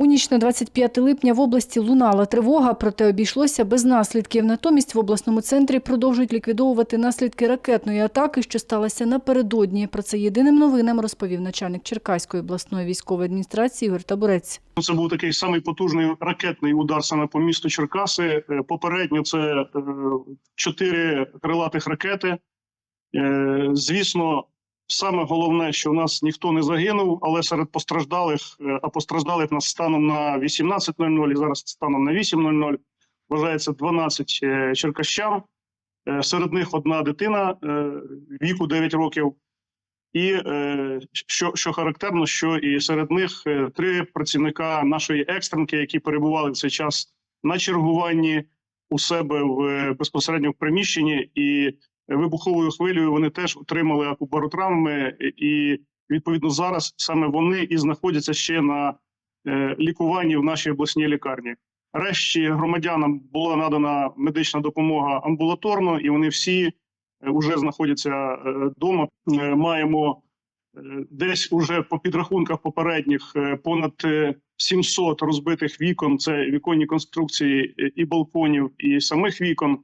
У ніч на 25 липня в області лунала тривога, проте обійшлося без наслідків. Натомість в обласному центрі продовжують ліквідовувати наслідки ракетної атаки, що сталося напередодні. Про це єдиним новинам розповів начальник Черкаської обласної військової адміністрації Ігор Табурець. Це був такий самий потужний ракетний удар саме по місту Черкаси. Е, Попередньо це е, чотири крилатих ракети. Е, Звісно, саме головне, що в нас ніхто не загинув, але серед постраждалих, е, а постраждалих нас станом на 18.00 і зараз станом на 8.00 вважається 12 е, черкащан. Е, Серед них одна дитина віку 9 років. І що, що характерно, що і серед них три працівника нашої екстренки, які перебували в цей час на чергуванні у себе в безпосередньо в приміщенні, і вибуховою хвилею вони теж отримали акубаротравми, і відповідно зараз саме вони і знаходяться ще на е, лікуванні в нашій обласній лікарні. Решті громадянам була надана медична допомога амбулаторно, і вони всі вже знаходяться вдома. Маємо е, десь уже по підрахунках попередніх е, понад е, 700 розбитих вікон. Це віконні конструкції е, і балконів, і самих вікон,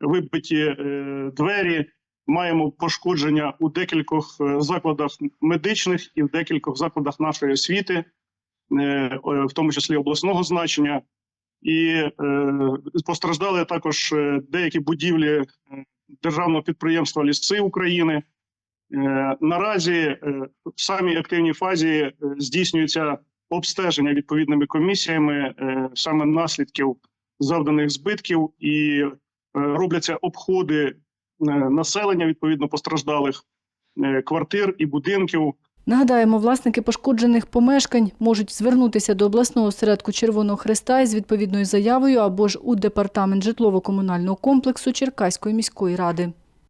вибиті е, двері. Маємо пошкодження у декількох е, закладах медичних і в декількох закладах нашої освіти, е, в тому числі обласного значення. І постраждали також деякі будівлі державного підприємства Ліси України. Наразі в самій активній фазі здійснюється обстеження відповідними комісіями саме наслідків завданих збитків, і робляться обходи е, населення відповідно постраждалих е, квартир і будинків. Нагадаємо, власники пошкоджених помешкань можуть звернутися до обласного осередку Червоного Хреста із відповідною заявою або ж у департамент житлово-комунального комплексу Черкаської міської ради.